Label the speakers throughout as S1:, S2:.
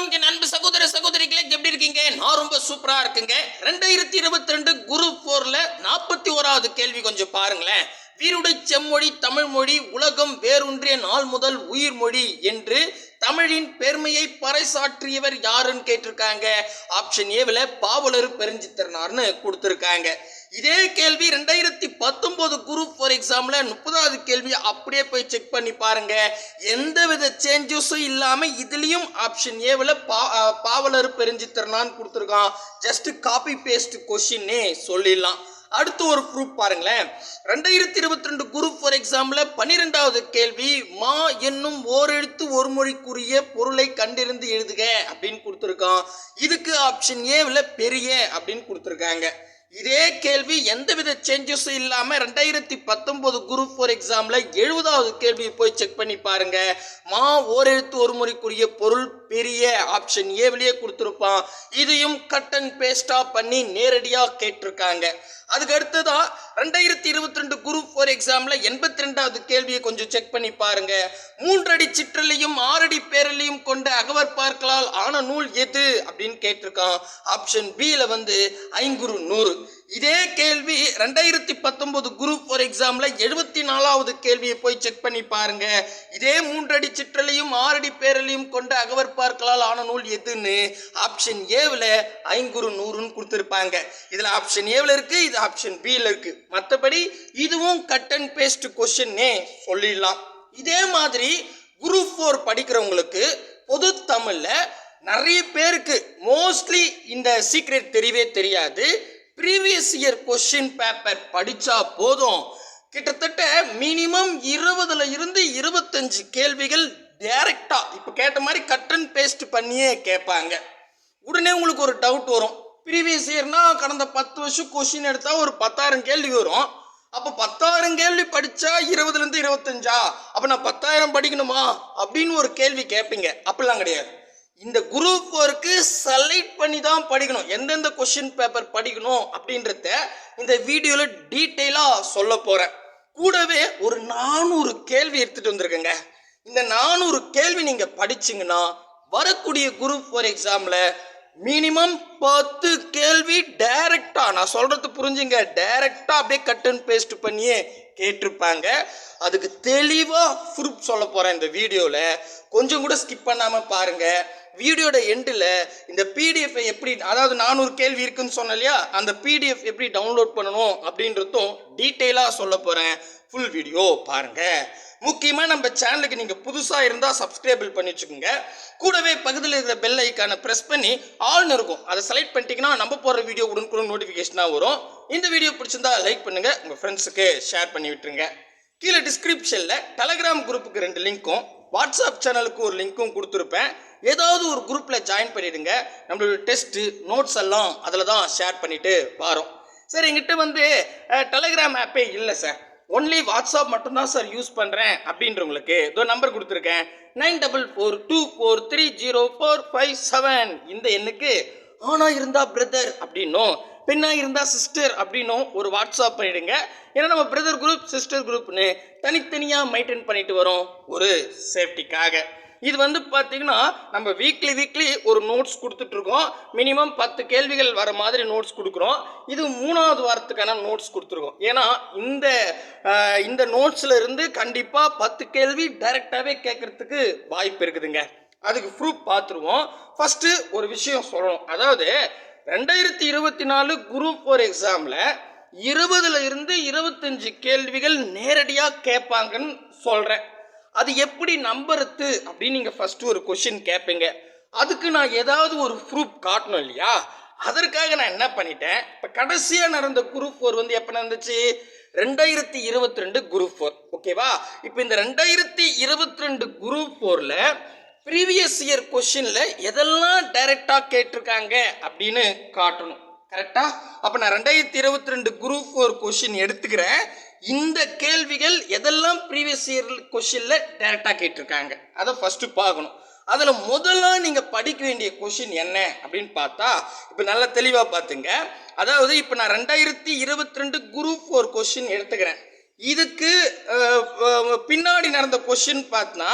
S1: வணக்கம். அன்பு சகோதர சகோதரிகளே எப்படி இருக்கீங்க? நான் ரொம்ப சூப்பரா இருக்குங்க. ரெண்டாயிரத்தி இருபத்தி ரெண்டு குரூப் போர்ல நாற்பத்தி ஓராவது கேள்வி கொஞ்சம் பாருங்களேன். வீருடை செம்மொழி தமிழ் மொழி உலகம் வேரூன்றிய நாள் முதல் உயிர் மொழி என்று தமிழின் பெருமையை பறைசாற்றியவர் யாருன்னு கேட்டிருக்காங்க. ஆப்ஷன் ஏவில் பாவலர் பெருஞ்சித்திரனார்னு கொடுத்துருக்காங்க. இதே கேள்வி ரெண்டாயிரத்தி பத்தொன்பது குரூப் ஃபார் எக்ஸாம்ல முப்பதாவது கேள்வி அப்படியே போய் செக் பண்ணி பாருங்க. எந்த வித சேஞ்சஸும் இல்லாம இதுலயும் ஆப்ஷன் ஏவில் பா பாவலர் பெருஞ்சித்திரனான்னு கொடுத்துருக்கான். ஜஸ்ட் காப்பி பேஸ்ட் கொஷின்னே சொல்லிடலாம். அடுத்து ஒரு ப்ரூஃப் பாருங்களேன். ரெண்டாயிரத்தி இருபத்தி ரெண்டு குரூப் ஃபார் எக்ஸாம்பிள் பன்னிரெண்டாவது கேள்வி மா என்னும் ஓரெழுத்து ஒரு மொழிக்குரிய பொருளை கண்டிருந்து எழுதுக அப்படின்னு கொடுத்துருக்கான். இதுக்கு ஆப்ஷன் ஏவில் பெரிய அப்படின்னு கொடுத்துருக்காங்க. இதே கேள்வி எந்தவித சேஞ்சஸும் இல்லாமல் ரெண்டாயிரத்தி பத்தொம்போது குரூப் ஃபோர் எக்ஸாமில் எழுபதாவது கேள்வியை போய் செக் பண்ணி பாருங்க. மா ஓரெழுத்து ஒரு முறைக்குரிய பொருள் பெரிய ஆப்ஷன் ஏவிலேயே கொடுத்துருப்பான். இதையும் கட் அண்ட் பேஸ்டாக பண்ணி நேரடியாக கேட்டிருக்காங்க. அதுக்கு அடுத்ததா ரெண்டாயிரத்தி இருபத்தி ரெண்டு குரூப் ஃபோர் எக்ஸாமில் எண்பத்தி ரெண்டாவது கேள்வியை கொஞ்சம் செக் பண்ணி பாருங்க. மூன்றடி சிற்றலையும் ஆறடி பேரலையும் கொண்ட அகவர் பார்க்கலால் ஆன நூல் எது அப்படின்னு கேட்டிருக்கான். ஆப்ஷன் பியில் வந்து ஐங்குறு நூறு. இதே கேள்வி ரெண்டாயிரத்தி பத்தொன்பது குரூப் ஃபோர் எக்ஸாமில் எழுபத்தி நாலாவது கேள்வியை போய் செக் பண்ணி பாருங்க. இதே மூன்றடி சிற்றலையும் ஆறடி பேரலையும் கொண்ட அகவர் பார்க்கலால் ஆன நூல் எதுன்னு? ஆப்ஷன் ஏவில் ஐங்குறு நூறுன்னு கொடுத்துருப்பாங்க. இதில் ஆப்ஷன் ஏவில் இருக்கு இது ஆப்ஷன் பியில் இருக்கு. மற்றபடி இதுவும் கட் அண்ட் பேஸ்ட் கொஷின்னே சொல்லிடலாம். இதே மாதிரி குரூப் ஃபோர் படிக்கிறவங்களுக்கு பொது தமிழில் நிறைய பேருக்கு மோஸ்ட்லி இந்த சீக்ரெட் தெரியவே தெரியாது. ப்ரீவியஸ் இயர் கொஷின் பேப்பர் படித்தா போதும். கிட்டத்தட்ட மினிமம் இருபதுல இருந்து இருபத்தஞ்சு கேள்விகள் டைரக்டா இப்போ கேட்ட மாதிரி கட் அண்ட் பேஸ்ட் பண்ணியே கேட்பாங்க. உடனே உங்களுக்கு ஒரு டவுட் வரும். ப்ரீவியஸ் இயர்னா கடந்த பத்து வருஷம் கொஷின் எடுத்தா ஒரு பத்தாயிரம் கேள்வி வரும். அப்போ பத்தாயிரம் கேள்வி படித்தா இருபதுலேருந்து இருபத்தஞ்சா? அப்போ நான் பத்தாயிரம் படிக்கணுமா? அப்படின்னு ஒரு கேள்வி கேட்பீங்க. அப்படிலாம் கிடையாது. இந்த குரூப் ஒர்க்கு செலக்ட் பண்ணி தான் படிக்கணும். எந்தெந்த கொஷின் பேப்பர் படிக்கணும் அப்படின்றத இந்த வீடியோவில் டீட்டெயிலாக சொல்ல போகிறேன் கூடவே ஒரு நானூறு கேள்வி எடுத்துகிட்டு வந்திருக்கேங்க. இந்த நானூறு கேள்வி நீங்கள் படிச்சிங்கன்னா வரக்கூடிய குரூப் ஃபோர் எக்ஸாமில் மினிமம் பத்து கேள்வி டைரக்டாக நான் சொல்கிறது புரிஞ்சுங்க டைரக்டாக அப்படியே கட் அண்ட் பேஸ்ட் பண்ணியே கேட்டிருப்பாங்க. அதுக்கு தெளிவாக ப்ரூஃப் சொல்ல போகிறேன் இந்த வீடியோவில் கொஞ்சம் கூட ஸ்கிப் பண்ணாமல் பாருங்கள் வீடியோட எண்டில் இந்த பிடிஎஃப் எப்படி அதாவது நானூறு கேள்வி இருக்குன்னு சொன்னேன் இல்லையா? அந்த பிடிஎஃப் எப்படி டவுன்லோட் பண்ணணும் அப்படின்றதும் டீட்டெயிலாக சொல்ல போகிறேன் ஃபுல் வீடியோ பாருங்கள் முக்கியமாக நம்ம சேனலுக்கு நீங்கள் புதுசாக இருந்தால் சப்ஸ்கிரைபிள் பண்ணி வச்சுக்கோங்க. கூடவே பக்கத்தில் இருக்கிற பெல் ஐக்கானை ப்ரெஸ் பண்ணி ஆல்னு இருக்கும். அதை செலக்ட் பண்ணிட்டீங்கன்னா நம்ம போடுற வீடியோ உடனுக்குடன் நோட்டிஃபிகேஷனாக வரும். இந்த வீடியோ பிடிச்சிருந்தா லைக் பண்ணுங்கள் உங்கள் ஃப்ரெண்ட்ஸுக்கு ஷேர் பண்ணி விட்டுருங்க. கீழே டிஸ்கிரிப்ஷனில் டெலகிராம் குரூப்புக்கு ரெண்டு லிங்க்கும் வாட்ஸ்அப் சேனலுக்கு ஒரு லிங்க்கும் கொடுத்துருப்பேன். ஏதாவது ஒரு குரூப்பில் ஜாயின் பண்ணிடுங்க. நம்மளோட டெஸ்ட்டு நோட்ஸ் எல்லாம் அதில் தான் ஷேர் பண்ணிவிட்டு வரோம். சார் எங்கிட்ட வந்து டெலகிராம் ஆப்பே இல்லை சார் ஒன்லி வாட்ஸ்அப் மட்டும்தான் சார் யூஸ் பண்ணுறேன் அப்படின்றவங்களுக்கு இதோ நம்பர் கொடுத்துருக்கேன். Nine double four two four three zero four five seven இந்த எண்ணுக்கு ஆனா இருந்தா பிரதர் அப்படின்னும் பெண்ணாக இருந்தால் சிஸ்டர் அப்படின்னும் ஒரு வாட்ஸ்அப் பண்ணிடுங்க. ஏன்னா நம்ம பிரதர் குரூப் சிஸ்டர் குரூப்னு தனித்தனியாக மெயின்டைன் பண்ணிட்டு வரோம் ஒரு சேஃப்டிக்காக இது வந்து பார்த்தீங்கன்னா நம்ம வீக்லி வீக்லி ஒரு நோட்ஸ் கொடுத்துட்ருக்கோம் மினிமம் பத்து கேள்விகள் வர மாதிரி நோட்ஸ் கொடுக்குறோம். இது மூணாவது வாரத்துக்கான நோட்ஸ் கொடுத்துருக்கோம். ஏன்னா இந்த இந்த நோட்ஸில் இருந்து கண்டிப்பாக பத்து கேள்வி டைரெக்டாகவே கேட்குறதுக்கு வாய்ப்பு இருக்குதுங்க. அதுக்கு ப்ரூஃப் பார்த்துருவோம். ஃபஸ்ட்டு ஒரு விஷயம் சொல்லணும். அதாவது ரெண்டாயிரத்தி இருபத்தி நாலு குரூப் ஃபோர் எக்ஸாமில் இருபதுல இருந்து இருபத்தஞ்சு கேள்விகள் நேரடியாக கேட்பாங்கன்னு சொல்கிறேன் அது எப்படி நம்புறது அப்படின்னு நீங்கள் ஃபஸ்ட்டு ஒரு கொஷின் கேட்பீங்க அதுக்கு நான் ஏதாவது ஒரு ப்ரூஃப் காட்டணும் இல்லையா? அதற்காக நான் என்ன பண்ணிட்டேன்? இப்போ கடைசியாக நடந்த குரூப் ஃபோர் வந்து எப்போ நடந்துச்சு? ரெண்டாயிரத்தி இருபத்தி ரெண்டு குரூப் ஃபோர் ஓகேவா இப்போ இந்த ரெண்டாயிரத்தி இருபத்தி ரெண்டு குரூப் ஃபோரில் ப்ரீவியஸ் இயர் கொஷினில் எதெல்லாம் டைரெக்டாக கேட்டிருக்காங்க அப்படின்னு காட்டணும். கரெக்டாக அப்போ நான் ரெண்டாயிரத்தி இருபத்தி ரெண்டு குரூப் ஃபோர் கொஷின் எடுத்துக்கிறேன். இந்த கேள்விகள் எதெல்லாம் ப்ரீவியஸ் இயர் கொஷினில் டைரெக்டாக கேட்டிருக்காங்க? அதை ஃபஸ்ட்டு பார்க்கணும். அதில் முதல்ல நீங்கள் படிக்க வேண்டிய கொஷின் என்ன அப்படின்னு பார்த்தா இப்போ நல்லா தெளிவாக பார்த்துங்க. அதாவது இப்போ நான் ரெண்டாயிரத்தி இருபத்தி ரெண்டு குரூப் ஃபோர் கொஷின் எடுத்துக்கிறேன். இதுக்கு பின்னாடி நடந்த கொஷின் பார்த்தா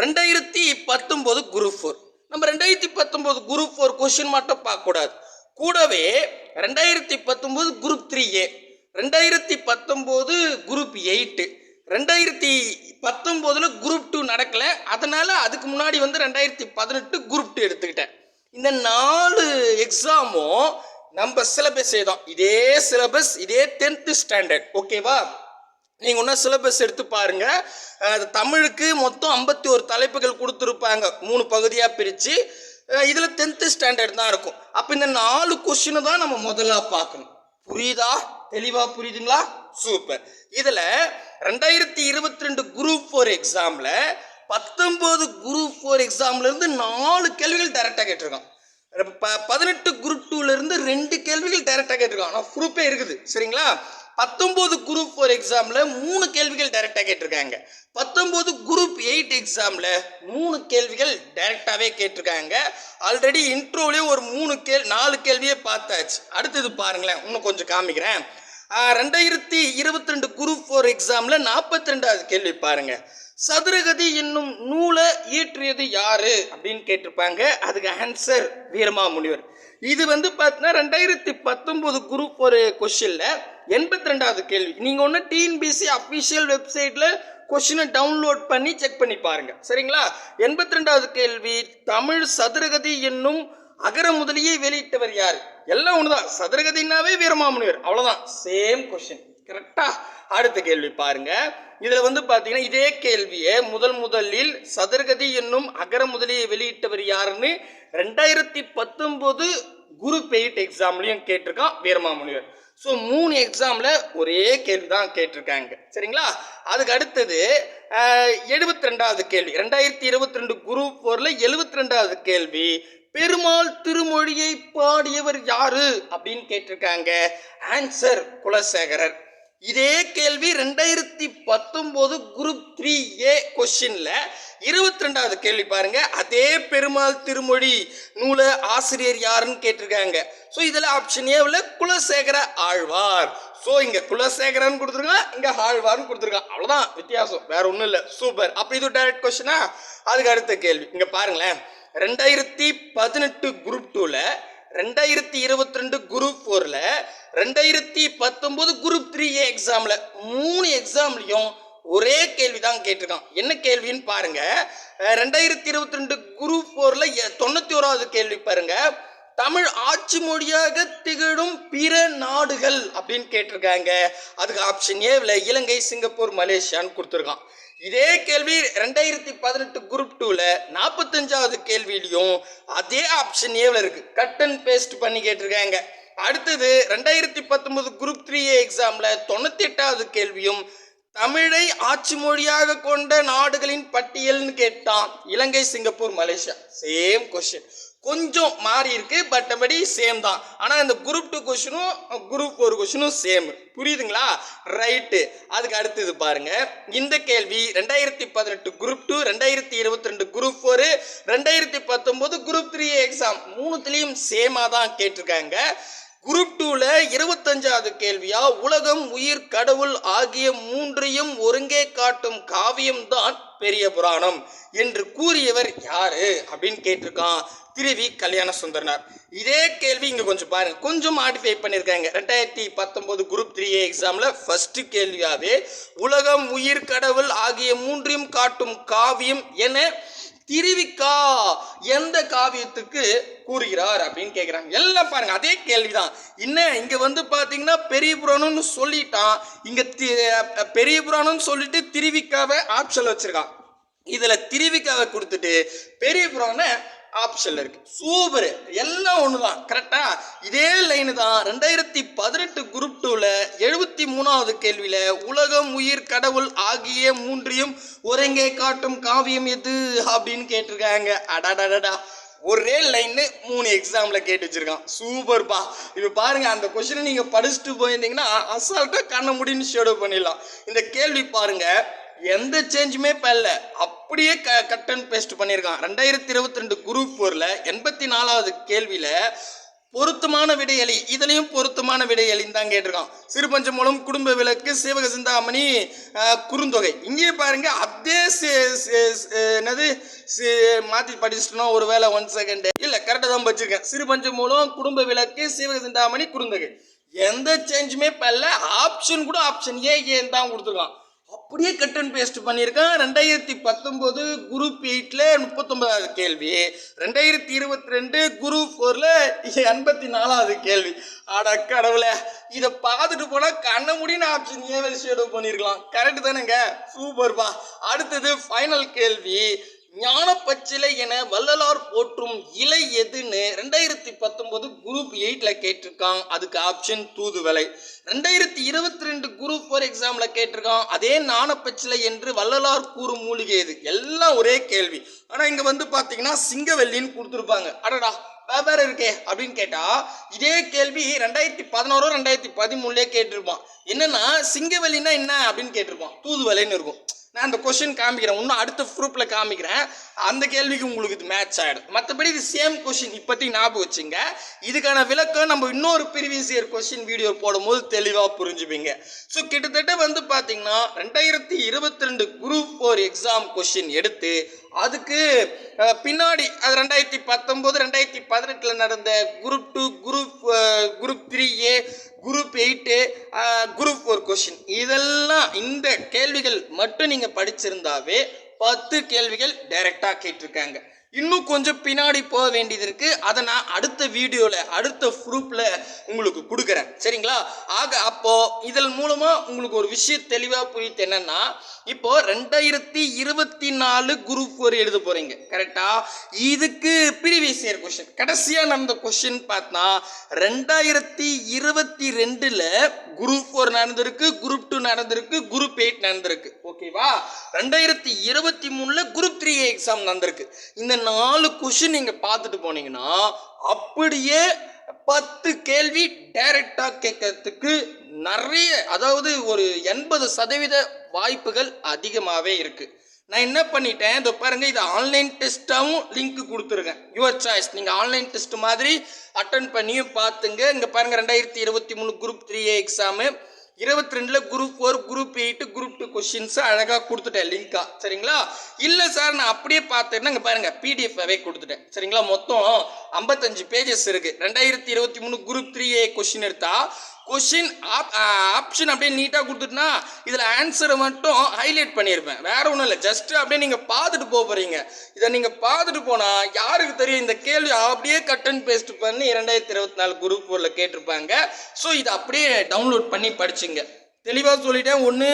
S1: ரெண்டாயிரத்தி பத்தொம்போது குரூப் ஃபோர் நம்ம ரெண்டாயிரத்தி பத்தொம்போது குரூப் ஃபோர் கொஷின் மட்டும் பார்க்கக்கூடாது. கூடவே ரெண்டாயிரத்தி பத்தொம்போது குரூப் த்ரீ ஏ ரெண்டாயிரத்தி பத்தொம்போது குரூப் எயிட்டு ரெண்டாயிரத்தி பத்தொம்போதில் குரூப் டூ நடக்கலை. அதனால் அதுக்கு முன்னாடி வந்து ரெண்டாயிரத்தி பதினெட்டு குரூப் டூ எடுத்துக்கிட்டேன். இந்த நாலு எக்ஸாமும் நம்ம சிலபஸ் தான். இதே சிலபஸ் இதே டென்த்து ஸ்டாண்டர்ட் ஓகேவா நீங்கள் ஒன்றா சிலபஸ் எடுத்து பாருங்கள் தமிழுக்கு மொத்தம் ஐம்பத்தி ஒரு தலைப்புகள் கொடுத்துருப்பாங்க. மூணு பகுதியாக பிரித்து இதில் டென்த்து ஸ்டாண்டர்ட் தான் இருக்கும். அப்போ இந்த நாலு கொஷினை தான் நம்ம முதல்ல பார்க்கணும். புரியுதா? தெளிவாக புரியுதுங்களா? சூப்பர் இதில் ரெண்டாயிரத்தி இருபத்தி ரெண்டு குரூப் ஃபோர் எக்ஸாமில் பத்தொம்போது குரூப் ஃபோர் எக்ஸாம்லேருந்து நாலு கேள்விகள் டேரெக்டாக கேட்டிருக்கான். ப பதினெட்டு குரூப் டூலேருந்து ரெண்டு கேள்விகள் டேரெக்டாக கேட்டிருக்கான். ஆனால் குரூப்பே இருக்குது. சரிங்களா? பத்தொம்போது குரூப் ஃபோர் எக்ஸாமில் மூணு கேள்விகள் டைரெக்டாக கேட்டிருக்காங்க. பத்தொம்போது குரூப் எயிட் எக்ஸாமில் மூணு கேள்விகள் டைரெக்டாகவே கேட்டிருக்காங்க. ஆல்ரெடி இன்ட்ரோலேயே ஒரு மூணு கேள் நாலு கேள்வியே பார்த்தாச்சு. அடுத்தது பாருங்களேன் இன்னும் கொஞ்சம் காமிக்கிறேன். ரெண்டாயிரத்தி இருபத்தி ரெண்டு குரூப் ஃபோர் எக்ஸாமில் நாற்பத்தி ரெண்டாவது கேள்வி பாருங்கள் சதுரகதி என்னும் நூலை இயற்றியது யாரு? அப்படின்னு கேட்டிருப்பாங்க. அதுக்கு ஆன்சர் வீரமாமுனிவர். இது வந்து பார்த்தீங்கன்னா ரெண்டாயிரத்தி பத்தொம்போது குரூப் ஒரு கொஷினில் எண்பத்தி ரெண்டாவது கேள்வி. நீங்கள் ஒன்று டிஎன்பிசி அஃபிஷியல் வெப்சைட்டில் கொஷினை டவுன்லோட் பண்ணி செக் பண்ணி பாருங்கள் சரிங்களா? எண்பத்தி ரெண்டாவது கேள்வி தமிழ் சதுரகதி என்னும் அகர முதலியை வெளியிட்டவர் யார்? எல்லாம் ஒன்று தான் சதுரகதினாவே வீரமாமுனிவர். அவ்வளோதான் சேம் கொஷின் கரெக்டா அடுத்த கேள்வி பாருங்க. இதுல வந்து பாத்தீங்கன்னா இதே கேள்வியை முதல் முதலில் சதுரகதி என்னும் அகர முதலியை வெளியிட்டவர் யாருன்னு ரெண்டாயிரத்தி பத்தொன்பது குரூப் எயிட் எக்ஸாம்லயும் கேட்டிருக்கான் வீரமாமுனிவர். ஸோ மூணு எக்ஸாமில் ஒரே கேள்வி தான் கேட்டிருக்காங்க. சரிங்களா? அதுக்கு அடுத்தது எழுபத்தி ரெண்டாவது கேள்வி. ரெண்டாயிரத்தி இருபத்தி ரெண்டு குரூப் ஃபோரில் எழுபத்தி ரெண்டாவது கேள்வி. பெருமாள் திருமொழியை பாடியவர் யாரு? அப்படின்னு கேட்டிருக்காங்க. ஆன்சர் குலசேகரர். இதே கேள்வி ரெண்டாயிரத்தி பத்தொம்போது குரூப் த்ரீ ஏ கொஸ்டின்ல இருபத்தி ரெண்டாவது கேள்வி பாருங்க. அதே பெருமாள் திருமொழி நூல ஆசிரியர் யாருன்னு கேட்டிருக்காங்க. ஸோ இதில் ஆப்ஷன் ஏவில் குலசேகர ஆழ்வார். ஸோ இங்கே குலசேகரன் கொடுத்துருக்கான் இங்கே ஆழ்வார்னு கொடுத்துருக்கான். அவ்வளோதான் வித்தியாசம் வேற ஒன்றும் இல்லை. சூப்பர் அப்போ இது டைரக்ட் கொஸ்டினா அதுக்கு அடுத்த கேள்வி. இங்கே பாருங்களேன். ரெண்டாயிரத்தி பதினெட்டு குரூப் டூவில் ரெண்டாயிரத்தி இருபத்தி ரெண்டு குரூப் ஃபோரில் ரெண்டாயிரத்தி பத்தொம்போது குரூப் த்ரீ ஏ எக்ஸாமில் மூணு எக்ஸாம்லையும் ஒரே கேள்வி தான் கேட்டிருக்கான். என்ன கேள்வின்னு பாருங்க. ரெண்டாயிரத்தி இருபத்தி ரெண்டு குரூப் ஃபோரில் தொண்ணூற்றி ஓராவது கேள்வி பாருங்க. தமிழ் ஆட்சி மொழியாக திகழும் பிற நாடுகள் அப்படின்னு கேட்டிருக்காங்க. அதுக்கு ஆப்ஷன் ஏவில் இலங்கை சிங்கப்பூர் மலேசியான்னு கொடுத்துருக்கான். இதே கேள்வி ரெண்டாயிரத்தி பதினெட்டு குரூப் டூவில் நாற்பத்தஞ்சாவது கேள்வியிலையும் அதே ஆப்ஷன் ஏவில் இருக்குது கட் அண்ட் பேஸ்ட் பண்ணி கேட்டிருக்காங்க. அடுத்தது ரெண்டாயிரத்தி பத்தொன்பது குரூப் த்ரீ எக்ஸாமில் தொண்ணூற்றி எட்டாவது கேள்வியும் தமிழை ஆட்சி மொழியாக கொண்ட நாடுகளின் பட்டியல்னு கேட்டான். Ilangai Singapore Malaysia. Same question கொஞ்சம் மாறி இருக்கு பட்டபடி சேம் தான். ஆனால் இந்த குரூப் டூ கொஷினும் குரூப் ஒரு கொஷினும் சேம் புரியுதுங்களா? ரைட்டு அதுக்கு அடுத்தது பாருங்க. இந்த கேள்வி ரெண்டாயிரத்தி பதினெட்டு குரூப் டூ ரெண்டாயிரத்தி இருபத்தி ரெண்டு குரூப் ஃபோரு ரெண்டாயிரத்தி பத்தொம்போது குரூப் த்ரீ எக்ஸாம் மூணுத்துலேயும் சேமாக தான் கேட்டிருக்காங்க. குரூப் டூவில் இருபத்தஞ்சாவது கேள்வியா? உலகம் உயிர் கடவுள் ஆகிய மூன்றையும் ஒருங்கே காட்டும் காவியம்தான் பெரிய புராணம் என்று கூறியவர் யாரு அப்படின்னு கேட்டிருக்கான் திருவி கல்யாண சுந்தரனார் இதே கேள்வி இங்க கொஞ்சம் பாருங்க. கொஞ்சம் மாடிஃபை பண்ணியிருக்காங்க ரெண்டாயிரத்தி பத்தொன்பது குரூப் த்ரீ ஏ எக்ஸாம்ல ஃபர்ஸ்ட் கேள்வியாவே உலகம் உயிர் கடவுள் ஆகிய மூன்றையும் காட்டும் காவியம் என திருவிக்கா எந்த காவியத்துக்கு கூறுகிறார் அப்படின்னு கேட்குறாங்க எல்லாம் பாருங்க அதே கேள்விதான். என்ன இங்க வந்து பாத்தீங்கன்னா பெரிய புராணம்னு சொல்லிட்டான். இங்க பெரிய புராணம்னு சொல்லிட்டு திருவிக்காவை ஆப்ஷன் வச்சிருக்கான். இதுல திருவிக்காவை கொடுத்துட்டு பெரிய புராணம் ஆப்ஷன்ல இருக்கு. சூப்பர் எல்லாம் ஒண்ணுதான். கரெக்டா இதே லைனு தான். ரெண்டாயிரத்தி பதினெட்டு குரூப் டூல எழுபத்தி மூணாவது கேள்வியில உலகம் உயிர் கடவுள் ஆகிய மூன்றையும் ஒருங்கே காட்டும் காவியம் எது அப்படின்னு கேட்டிருக்காங்க. அடாடாடா ஒரே லைன்னு மூணு எக்ஸாம்ல கேட்டு வச்சிருக்கான். சூப்பர்ப்பா இப்போ பாருங்க அந்த கொஸ்டினை நீங்க படிச்சுட்டு போயிருந்தீங்கன்னா அசால்ட்டா கண்ண முடின்னு ஷேடோ பண்ணிடலாம். இந்த கேள்வி பாருங்க எந்த சேஞ்சுமே இப்போ இல்லை அப்படியே க கட் அண்ட் பேஸ்ட் பண்ணியிருக்கான் ரெண்டாயிரத்தி இருபத்தி ரெண்டு குரூப் ஃபோரில் எண்பத்தி நாலாவது கேள்வியில் பொருத்தமான விடையலி இதுலேயும் பொருத்தமான விடையலின்னு தான் கேட்டிருக்கான். சிறுபஞ்சம் மூலம் குடும்ப விளக்கு சிவக சிந்தாமணி குறுந்தொகை. இங்கேயே பாருங்க அதே என்னது மாற்றி படிச்சுட்டோம் ஒரு வேலை ஒன் செகண்ட் இல்லை கரெக்டாக தான் படிச்சிருக்கேன். சிறுபஞ்சம் மூலம் குடும்ப விளக்கு சிவக சிந்தாமணி குறுந்தொகை. எந்த சேஞ்சுமே பண்ணல ஆப்ஷன் கூட ஆப்ஷன் ஏ ஏன் தான் கொடுத்துருக்கான். அப்படியே கட் அண்ட் பேஸ்ட் பண்ணியிருக்கான். ரெண்டாயிரத்தி பத்தொம்போது குரூப் எயிட்டில் முப்பத்தொன்பதாவது கேள்வி. ரெண்டாயிரத்தி இருபத்தி ரெண்டு குரூப் ஃபோரில் எண்பத்தி நாலாவது கேள்வி. அட கடவுளே இதை பார்த்துட்டு போனால் கண்ண முடியும் ஆப்ஷன் ஏ ஷேடோ பண்ணியிருக்கலாம். கரெக்டு தானேங்க? சூப்பர்ப்பா அடுத்தது ஃபைனல் கேள்வி. ஞானப்பச்சிலை என வள்ளலார் போற்றும் இலை எதுன்னு ரெண்டாயிரத்தி பத்தொன்பது குரூப் எயிட்ல கேட்டிருக்கான். அதுக்கு ஆப்ஷன் தூதுவலை ரெண்டாயிரத்தி இருபத்தி ரெண்டு குரூப் ஃபோர் எக்ஸாம்ல கேட்டிருக்கான். அதே ஞானப்பச்சிலை என்று வள்ளலார் கூறும் மூலிகை எது? எல்லாம் ஒரே கேள்வி. ஆனா இங்க வந்து பாத்தீங்கன்னா சிங்கவல்லின்னு கொடுத்துருப்பாங்க. அடடா வெவ்வேறு இருக்கே அப்படின்னு கேட்டா இதே கேள்வி ரெண்டாயிரத்தி பதினோரோ ரெண்டாயிரத்தி பதிமூணுலயே கேட்டிருப்பான். என்னன்னா சிங்கவல்லின்னா என்ன அப்படின்னு கேட்டிருப்பான். தூதுவலைன்னு இருக்கும். நான் அந்த கொஷின் காமிக்கிறேன். இன்னும் அடுத்த ப்ரூப்பில் காமிக்கிறேன். அந்த கேள்விக்கு உங்களுக்கு இது மேட்ச் ஆகிடும் மற்றபடி இது சேம் கொஷின் இப்போதைக்கு ஞாபகம் வச்சுங்க. இதுக்கான விளக்கம் நம்ம இன்னொரு ப்ரீவியஸ் இயர் கொஷின் வீடியோ போடும்போது தெளிவாக புரிஞ்சுப்பீங்க. ஸோ கிட்டத்தட்ட வந்து பார்த்தீங்கன்னா ரெண்டாயிரத்தி இருபத்தி ரெண்டு குரூப் ஃபோர் எக்ஸாம் கொஷின் எடுத்து அதுக்கு பின்னாடி அது ரெண்டாயிரத்தி பத்தொம்போது ரெண்டாயிரத்தி பதினெட்டில் நடந்த group two group group three A group eight group four question இதெல்லாம் இந்த கேள்விகள் மட்டும் நீங்கள் படிச்சிருந்தாவே பத்து கேள்விகள் டைரெக்டாக கேட்டிருக்காங்க. இன்னும் கொஞ்சம் பின்னாடி போக வேண்டியது இருக்கு அதை நான் அடுத்த வீடியோவில் அடுத்த ப்ரூஃபில் உங்களுக்கு கொடுக்குறேன். சரிங்களா? ஆக அப்போ இதன் மூலமாக உங்களுக்கு ஒரு விஷயம் தெளிவாக புரியுது என்னன்னா இப்போ ரெண்டாயிரத்தி இருபத்தி நாலு குரூப் ஒரு எழுத போறீங்க. கரெக்டா இதுக்கு ப்ரீவியஸ் இயர் கொஸ்டின் கடைசியாக நடந்த கொஸ்டின் பார்த்தா ரெண்டாயிரத்தி இருபத்தி ரெண்டுல குரூப் ஃபோர் நடந்திருக்கு குரூப் டூ நடந்திருக்கு குரூப் எயிட் நடந்திருக்கு. ஓகேவா ரெண்டாயிரத்தி இருபத்தி மூணுல குரூப் த்ரீ எக்ஸாம் நடந்திருக்கு. இந்த நாலு கொஷின் நீங்கள் பார்த்துட்டு போனீங்கன்னா அப்படியே பத்து கேள்வி டைரக்டாக கேட்கறதுக்கு நிறைய அதாவது ஒரு எண்பது சதவீத வாய்ப்புகள் அதிகமாகவே இருக்குது நான் என்ன பண்ணிட்டேன்? இதை பாருங்கள் இது ஆன்லைன் டெஸ்ட்டாகவும் லிங்க் கொடுத்துருக்கேன் யுவர் சாய்ஸ் நீங்கள் ஆன்லைன் டெஸ்ட் மாதிரி அட்டன் பண்ணியும் பார்த்துங்க. இங்கே பாருங்கள் ரெண்டாயிரத்தி இருபத்தி மூணு குரூப் த்ரீ ஏ எக்ஸாமு இருபத்தி ரெண்டுல group four group eight group two கொஷின்ஸை அழகாக கொடுத்துட்டேன் லிங்கா சரிங்களா? இல்லை சார் நான் அப்படியே பார்த்தேன்னா இங்கே பாருங்க பிடிஎஃபாகவே கொடுத்துட்டேன். சரிங்களா? மொத்தம் ஐம்பத்தஞ்சு பேஜஸ் இருக்கு. ரெண்டாயிரத்தி இருபத்தி மூணு குரூப் த்ரீ ஏ கொஷின் எடுத்தா கொஷின் ஆப் ஆப்ஷன் அப்படியே நீட்டாக கொடுத்துட்டுனா இதில் ஆன்சரை மட்டும் ஹைலைட் பண்ணியிருப்பேன். வேற ஒன்றும் இல்லை. ஜஸ்ட் அப்படியே நீங்கள் பார்த்துட்டு போக போகிறீங்க இதை நீங்கள் பார்த்துட்டு போனால் யாருக்கு தெரியும்? இந்த கேள்வி அப்படியே கட் அண்ட் பேஸ்ட் பண்ணி இரண்டாயிரத்தி இருபத்தி நாலு குரூப் ஃபோரில் கேட்டிருப்பாங்க. ஸோ இதை அப்படியே டவுன்லோட் பண்ணி படிச்சுங்க. தெளிவாக சொல்லிட்டேன். ஒன்று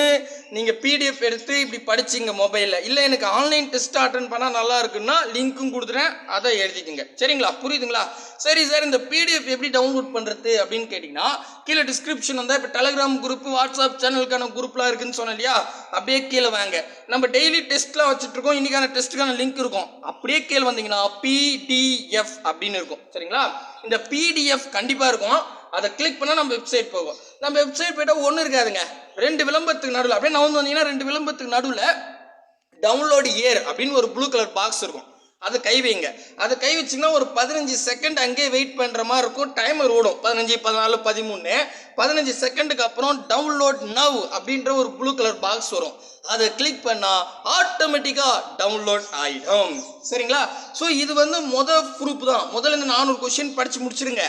S1: நீங்கள் பிடிஎஃப் எடுத்து இப்படி படிச்சிங்க மொபைலில் இல்லை எனக்கு ஆன்லைன் டெஸ்ட் அட்டன் பண்ணால் நல்லா இருக்குன்னா லிங்க்கும் கொடுத்துறேன். அதை எழுதிக்குங்க. சரிங்களா? புரியுதுங்களா? சரி சார் இந்த பிடிஎஃப் எப்படி டவுன்லோட் பண்ணுறது அப்படின்னு கேட்டிங்கன்னா கீழே டிஸ்கிரிப்ஷன் வந்தால் இப்போ டெலகிராம் குரூப் வாட்ஸ்அப் சேனலுக்கான குரூப்லாம் இருக்குதுன்னு சொன்னேன் இல்லையா? அப்படியே கீழே வாங்க. நம்ம டெய்லி டெஸ்ட்லாம் வச்சுட்ருக்கோம் இன்றைக்கான இன்னைக்கான டெஸ்ட்டுக்கான லிங்க் இருக்கும். அப்படியே கீழே வந்தீங்கன்னா பிடிஎஃப் அப்படின்னு இருக்கும். சரிங்களா? இந்த பிடிஎஃப் கண்டிப்பாக இருக்கும். அதை கிளிக் பண்ணால் நம்ம வெப்சைட் போகும். நம்ம வெப்சைட் போயிட்டால் ஒன்றும் இருக்காதுங்க. ரெண்டு விளம்பரத்துக்கு நடுவில். அப்படியே நான் வந்தீங்கன்னா ரெண்டு விளம்பரத்துக்கு நடுவில் டவுன்லோடு ஏர் அப்படின்னு ஒரு ப்ளூ கலர் பாக்ஸ் இருக்கும். அதை கை வைங்க. அதை கை வச்சிங்கன்னா ஒரு பதினஞ்சு செகண்ட் அங்கேயே வெயிட் பண்ணுற மாதிரி இருக்கும். டைமர் ஓடும். பதினஞ்சு பதினாலு பதிமூணு. பதினஞ்சு செகண்டுக்கு அப்புறம் டவுன்லோட் நவ் அப்படின்ற ஒரு ப்ளூ கலர் பாக்ஸ் வரும். அதை கிளிக் பண்ணால் ஆட்டோமேட்டிக்காக டவுன்லோட் ஆகிடும் சரிங்களா? ஸோ இது வந்து முதல் ப்ரூப் தான். முதல்ல இந்த நானூறு கொஷின் படித்து முடிச்சிருங்க.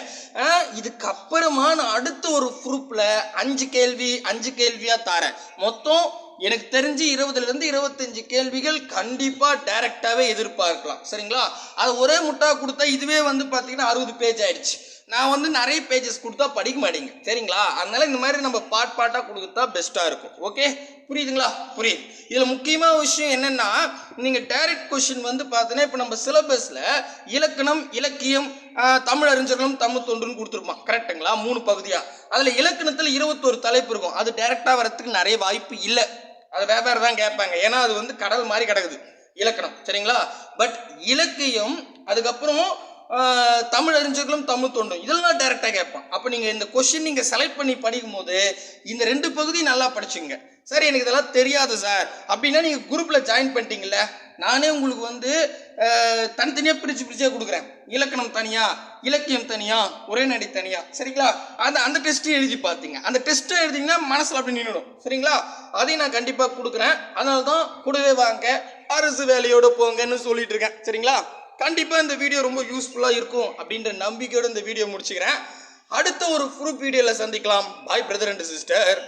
S1: இதுக்கப்புறமா நான் அடுத்த ஒரு ப்ரூப்பில் அஞ்சு கேள்வி அஞ்சு கேள்வியாக தரேன் மொத்தம் எனக்கு தெரிஞ்சு இருபதுலேருந்து இருபத்தஞ்சு கேள்விகள் கண்டிப்பாக டைரக்டாவே எதிர்பார்க்கலாம். சரிங்களா? அது ஒரே முட்டா கொடுத்தா இதுவே வந்து பார்த்தீங்கன்னா அறுபது பேஜ் ஆயிடுச்சு. நான் வந்து நிறைய பேஜஸ் கொடுத்தா படிக்க மாட்டீங்க. சரிங்களா? அதனால இந்த மாதிரி நம்ம பாட் பாட்டாக கொடுத்தா பெஸ்ட்டாக இருக்கும். ஓகே புரியுதுங்களா? புரியுது. இதில் முக்கியமான விஷயம் என்னென்னா நீங்கள் டைரக்ட் கொஷின் வந்து பார்த்தீங்கன்னா இப்போ நம்ம சிலபஸில் இலக்கணம் இலக்கியம் தமிழ் அறிஞர்களும் தமிழ் தொண்டுன்னு கொடுத்துருப்பான் கரெக்ட்டுங்களா மூணு பகுதியாக அதில் இலக்கணத்தில் இருபத்தோரு தலைப்பு இருக்கும். அது டைரெக்டாக வரத்துக்கு நிறைய வாய்ப்பு இல்லை. அது வேறு தான் கேட்பாங்க. ஏன்னா அது வந்து கடல் மாதிரி கிடக்குது. இலக்கணம். சரிங்களா? பட் இலக்கியம் அதுக்கப்புறம் தமிழ் அறிஞர்களும் தமிழ் தொண்டும் இதெல்லாம் டைரெக்டாக கேட்பான். அப்போ நீங்கள் இந்த கொஷின் நீங்கள் செலக்ட் பண்ணி படிக்கும் போது இந்த ரெண்டு பகுதியும் நல்லா படிச்சுங்க சார் எனக்கு இதெல்லாம் தெரியாது சார். அப்படின்னா நீங்கள் குரூப்பில் ஜாயின் பண்ணிட்டீங்கல்ல நானே உங்களுக்கு வந்து தனித்தனியாக பிரித்து பிரிச்சே கொடுக்குறேன். இலக்கணம் தனியாக இலக்கியம் தனியாக உரைநடை தனியாக சரிங்களா? அந்த அந்த டெஸ்ட்டையும் எழுதி பார்த்தீங்க அந்த டெஸ்ட்டை எழுதிங்கன்னா மனசில் அப்படி நின்றுடும் சரிங்களா? அதையும் நான் கண்டிப்பாக கொடுக்குறேன். அதனால தான் கூடவே வாங்க அரசு வேலையோடு போங்கன்னு சொல்லிட்டு இருக்கேன். சரிங்களா? கண்டிப்பாக இந்த வீடியோ ரொம்ப யூஸ்ஃபுல்லாக இருக்கும் அப்படின்ற நம்பிக்கையோடு இந்த வீடியோ முடிச்சுக்கிறேன். அடுத்த ஒரு ப்ரூப் வீடியோவில் சந்திக்கலாம். பாய் பிரதர் அண்ட் சிஸ்டர்